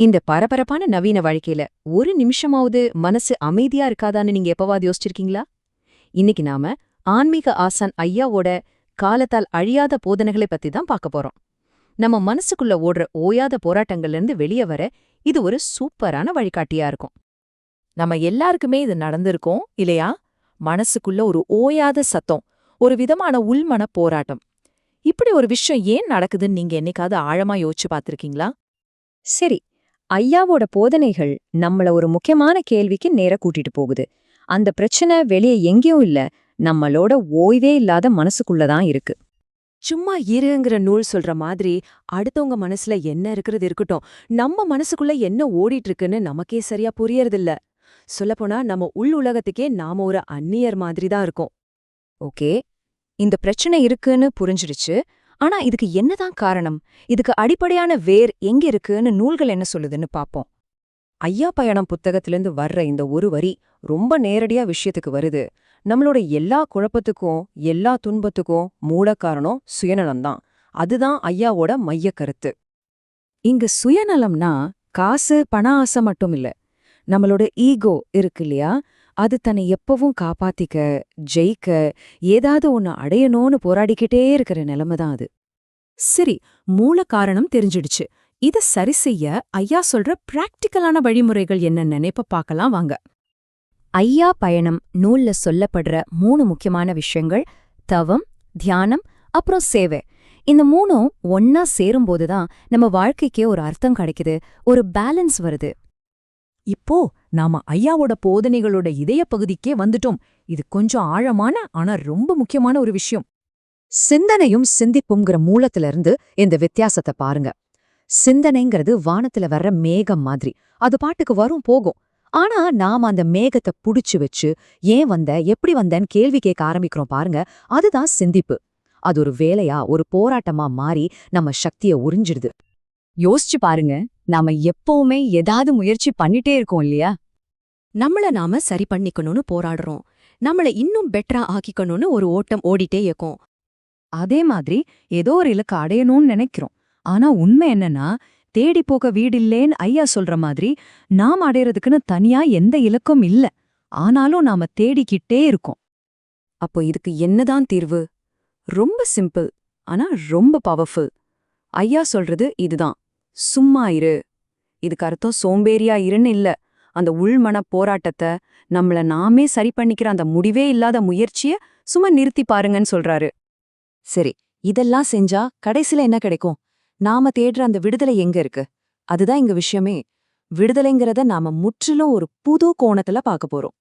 இந்த பரபரப்பான நவீன வாழ்க்கையில ஒரு நிமிஷமாவது மனசு அமைதியா இருக்காதான்னு நீங்க எப்பவாது யோசிச்சிருக்கீங்களா? இன்னைக்கு நாம ஆன்மீக ஆசான் ஐயாவோட காலத்தால் அழியாத போதனைகளை பத்தி தான் பார்க்க போறோம். நம்ம மனசுக்குள்ள ஓடுற ஓயாத போராட்டங்கள்ல இருந்து வெளியே வர இது ஒரு சூப்பரான வழிகாட்டியா இருக்கும். நம்ம எல்லாருக்குமே இது நடந்திருக்கோம் இல்லையா? மனசுக்குள்ள ஒரு ஓயாத சத்தம் ஒரு விதமான உள்மன போராட்டம். இப்படி ஒரு விஷயம் ஏன் நடக்குதுன்னு நீங்க என்னைக்காவது ஆழமா யோசிச்சு பார்த்திருக்கீங்களா? சரி ஐயாவோட போதனைகள் நம்மள ஒரு முக்கியமான கேள்விக்கு நேர கூட்டிட்டு போகுது. அந்த பிரச்சனை வெளியே எங்கேயும் இல்ல நம்மளோட ஓய்வே இல்லாத மனசுக்குள்ளதான் இருக்கு. சும்மா இருங்கிற நூல் சொல்ற மாதிரி அடுத்தவங்க மனசுல என்ன இருக்கிறது இருக்கட்டும் நம்ம மனசுக்குள்ள என்ன ஓடிட்டு இருக்குன்னு நமக்கே சரியா புரியறதில்ல. சொல்லப்போனா நம்ம உள் உலகத்துக்கே நாம ஒரு அந்நியர் மாதிரி தான் இருக்கோம். ஓகே இந்த பிரச்சனை இருக்குன்னு புரிஞ்சிடுச்சு. ஆனா இதுக்கு என்னதான் காரணம்? இதுக்கு அடிப்படையான வேர் எங்க இருக்குன்னு நூல்கள் என்ன சொல்லுதுன்னு பாப்போம். ஐயா பயணம் புத்தகத்திலிருந்து வர்ற இந்த ஒரு வரி ரொம்ப நேரடியா விஷயத்துக்கு வருது. நம்மளோட எல்லா குழப்பத்துக்கும் எல்லா துன்பத்துக்கும் மூல காரணம் சுயநலம்தான். அதுதான் ஐயாவோட மைய கருத்து இங்க சுயநலம்னா காசு பண ஆசை மட்டும் இல்ல. நம்மளோட ஈகோ இருக்கு இல்லையா? அது தன்னை எப்பவும் காப்பாத்திக்க ஜெயிக்க ஏதாவது ஒன்று அடையணும்னு போராடிக்கிட்டே இருக்கிற நிலைமை தான் அது. சரி மூல காரணம் தெரிஞ்சிடுச்சு. இத சரி செய்ய ஐயா சொல்ற பிராக்டிக்கலான வழிமுறைகள் என்ன நினைப்ப பார்க்கலாம் வாங்க. ஐயா பயணம் நூல்ல சொல்லப்படுற மூணு முக்கியமான விஷயங்கள் தவம் தியானம் அப்புறம் சேவை. இந்த மூணும் ஒன்னா சேரும்போதுதான் நம்ம வாழ்க்கைக்கே ஒரு அர்த்தம் கிடைக்குது ஒரு பேலன்ஸ் வருது. இப்போ நாம ஐயாவோட போதனைகளோட இதய பகுதிக்கே வந்துட்டோம். இது கொஞ்சம் ஆழமான ஆனா ரொம்ப முக்கியமான ஒரு விஷயம். சிந்தனையும் சிந்திப்புங்கிற மூலத்துல இருந்து இந்த வித்தியாசத்தை பாருங்க. சிந்தனைங்கிறது வானத்துல வர்ற மேகம் மாதிரி. அது பாட்டுக்கு வரும் போகும். ஆனா நாம அந்த மேகத்தை புடிச்சு வச்சு ஏன் வந்த? எப்படி வந்தேன்னு கேள்வி கேட்க ஆரம்பிக்கிறோம் பாருங்க. அதுதான் சிந்திப்பு. அது ஒரு வேலையா ஒரு போராட்டமா மாறி நம்ம சக்திய உறிஞ்சிடுது. யோசிச்சு பாருங்க நாம எப்பவுமே ஏதாவது முயற்சி பண்ணிட்டே இருக்கோம் இல்லையா? நம்மள நாம சரி பண்ணிக்கணும்னு போராடுறோம். நம்மள இன்னும் பெட்டரா ஆக்கிக்கணும்னு ஒரு ஓட்டம் ஓடிட்டே இருக்கோம். அதே மாதிரி ஏதோ ஒரு இலக்கு அடையணும்னு நினைக்கிறோம். ஆனா உண்மை என்னன்னா தேடி போக வீடில்லேன்னு ஐயா சொல்ற மாதிரி நாம் அடையறதுக்குன்னு தனியா எந்த இலக்கும் இல்ல. ஆனாலும் நாம தேடிக்கிட்டே இருக்கோம். அப்போ இதுக்கு என்னதான் தீர்வு? ரொம்ப சிம்பிள் ஆனா ரொம்ப பவர்ஃபுல் ஐயா சொல்றது இதுதான். சும்மா இரு. இதுக்கு அர்த்தம் சோம்பேறியா இருன்னு இல்ல. அந்த உள்மன போராட்டத்தை நம்மள நாமே சரி பண்ணிக்கிற அந்த முடிவே இல்லாத முயற்சிய சும்மா நிறுத்தி பாருங்கன்னு சொல்றாரு. சரி இதெல்லாம் செஞ்சா கடைசில என்ன கிடைக்கும்? நாம தேடுற அந்த விடுதலை எங்க இருக்கு? அதுதான் இங்க விஷயமே. விடுதலைங்கிறத நாம முற்றிலும் ஒரு புது கோணத்துல பார்க்க போறோம்.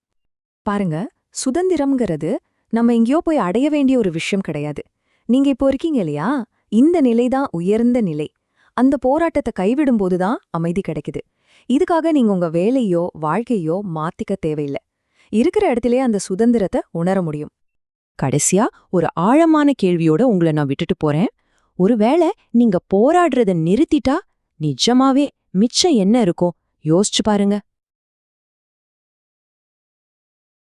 பாருங்க சுதந்திரம்ங்கிறது நம்ம எங்கேயோ போய் அடைய வேண்டிய ஒரு விஷயம் கிடையாது. நீங்க இப்போ இருக்கீங்க இல்லையா? இந்த நிலைதான் உயர்ந்த நிலை. அந்த போராட்டத்தை கைவிடும்போதுதான் அமைதி கிடைக்குது. இதுக்காக நீங்க உங்க வேலையோ வாழ்க்கையோ மாத்திக்க தேவையில்லை. இருக்கிற இடத்திலே அந்த சுதந்திரத்தை உணர முடியும். கடைசியா ஒரு ஆழமான கேள்வியோட உங்களை நான் விட்டுட்டு போறேன். ஒருவேளை நீங்க போராடுறத நிறுத்திட்டா நிஜமாவே மிச்சம் என்ன இருக்கும்? யோசிச்சு பாருங்க.